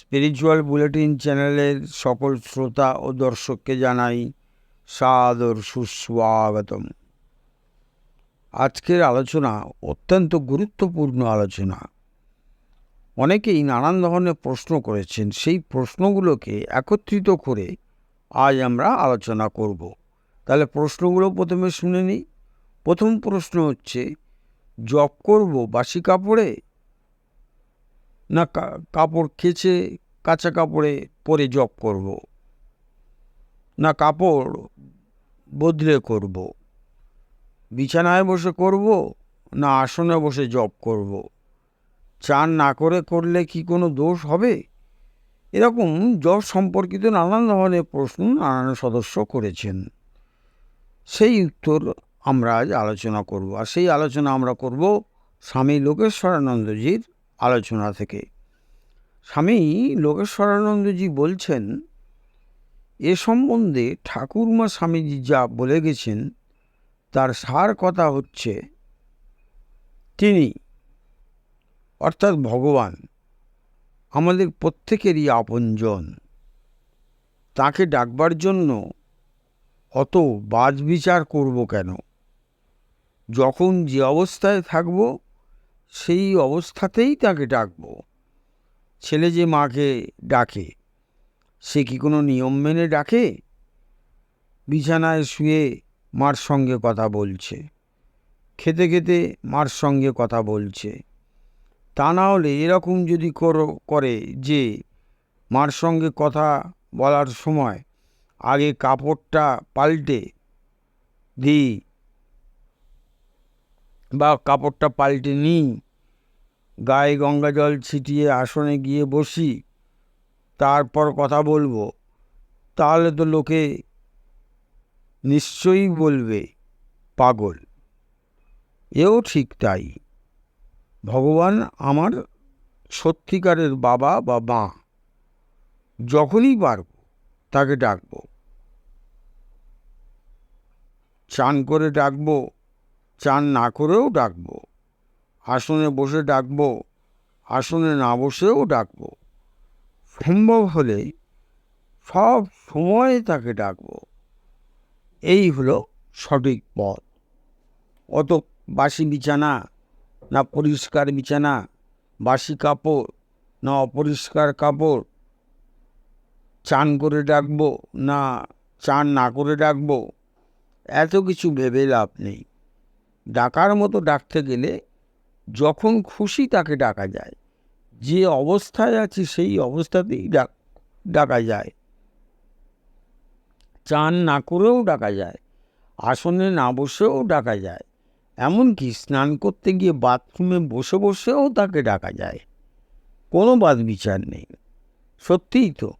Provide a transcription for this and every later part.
Spiritual bulletin চ্যানেলের সকল শ্রোতা ও দর্শককে জানাই সাদর সুস্বাগতম। আজকের আলোচনা অত্যন্ত গুরুত্বপূর্ণ আলোচনা। অনেকেই নানান ধরনের প্রশ্ন করেছেন, সেই প্রশ্নগুলোকে একত্রিত করে আজ আমরা আলোচনা করব। তাহলে প্রশ্নগুলো প্রথমে শুনে নিই। প্রথম প্রশ্ন হচ্ছে, জব করব বাসি কাপড়ে? না কাপড় কেচে কাঁচা কাপড়ে পরে জব করব, না কাপড় বদলে করব। বিছানায় বসে করব, না আসনে বসে জব করব। চান না করে করলে কি কোনো দোষ হবে? এরকম জব সম্পর্কিত নানান ধরনের প্রশ্ন নানান সদস্য করেছেন। সেই উত্তর আমরা আজ আলোচনা করব। আর সেই আলোচনা আমরা করব স্বামী লোকেশ্বরানন্দজির আলোচনা থেকে। স্বামী লোকেশ্বরানন্দজি বলছেন, এ সম্বন্ধে ঠাকুরমা স্বামীজি যা বলে গেছেন, তার সার কথা হচ্ছে তিনি, অর্থাৎ ভগবান, আমাদের প্রত্যেকেরই আপনজন। তাকে ডাকবার জন্য অত বাজ বিচার করব কেন? যখন যে অবস্থায় থাকব সেই অবস্থাতেই তাকে ডাকব। ছেলে যে মাকে ডাকে, সে কি কোনো নিয়ম মেনে ডাকে? বিছানায় শুয়ে মার সঙ্গে কথা বলছে। খেতে খেতে মার সঙ্গে কথা বলছে। তা না হলে এরকম যদি করো- যে মার সঙ্গে কথা বলার সময় আগে কাপড়টা পাল্টে দিই বা কাপড়টা পাল্টে নিই গায়ে গঙ্গা জল ছিটিয়ে আসনে গিয়ে বসি। তারপর কথা বলব। তাহলে তো লোকে নিশ্চয়ই বলবে, পাগল। এও ঠিক তাই। ভগবান আমার সত্যিকারের বাবা বা মা। যখনই পারব, তাকে ডাকবো। চান করে ডাকবো। চান না করেও ডাকবো। আসনে বসে ডাকবো, আসনে না বসেও ডাকবো। সম্ভব হলে সব সময় তাকে ডাকবো। এই হলো সঠিক পথ। অত বাসি বিছানা, না পরিষ্কার বিছানা, বাসি কাপড়, না অপরিষ্কার কাপড়। চান করে ডাকবো, না চান না করে ডাকবো, এত কিছু ভেবে লাভ নেই। ডাকার মতো ডাকতে গেলে যখন খুশি তাকে ডাকা যায়। যে অবস্থায় আছে সেই অবস্থাতেই ডাক, ডাকা যায়। চান না করেও ডাকা যায়। আসনে না বসেও ডাকা যায়। এমনকি স্নান করতে গিয়ে বাথরুমে বসে বসেও তাকে ডাকা যায়। কোনো বাদ বিচার নেই। সত্যিই তো,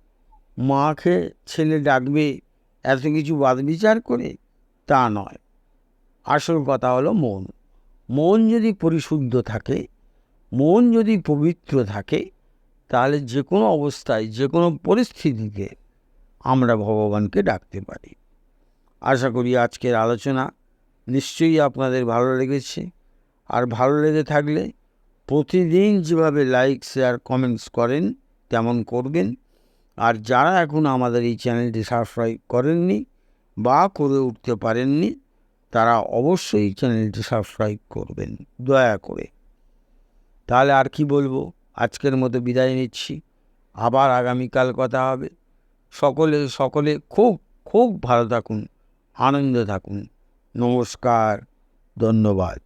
মাকে ছেলে ডাকবে, এত কিছু বাদ বিচার করে তা নয়। আসল কথা হলো মন। মন যদি পরিশুদ্ধ থাকে, মন যদি পবিত্র থাকে, তাহলে যে কোনো অবস্থায় যে কোনো পরিস্থিতিতে আমরা ভগবানকে ডাকতে পারি। আশা করি আজকের আলোচনা নিশ্চয়ই আপনাদের ভালো লেগেছে। আর ভালো লেগে থাকলে প্রতিদিন যেভাবে লাইক, শেয়ার, কমেন্টস করেন, তেমন করবেন। আর যারা এখন আমাদের এই চ্যানেলটি সাবস্ক্রাইব করেননি বা করে উঠতে পারেননি তারা অবশ্যই চ্যানেলটি সাবস্ক্রাইব করবেন, দয়া করে। তাহলে আর কি বলব? আজকের মতো বিদায় নিচ্ছি। আবার আগামীকাল কথা হবে। সকলে সকলে খুব খুব ভালো থাকুন, আনন্দে থাকুন। নমস্কার, ধন্যবাদ।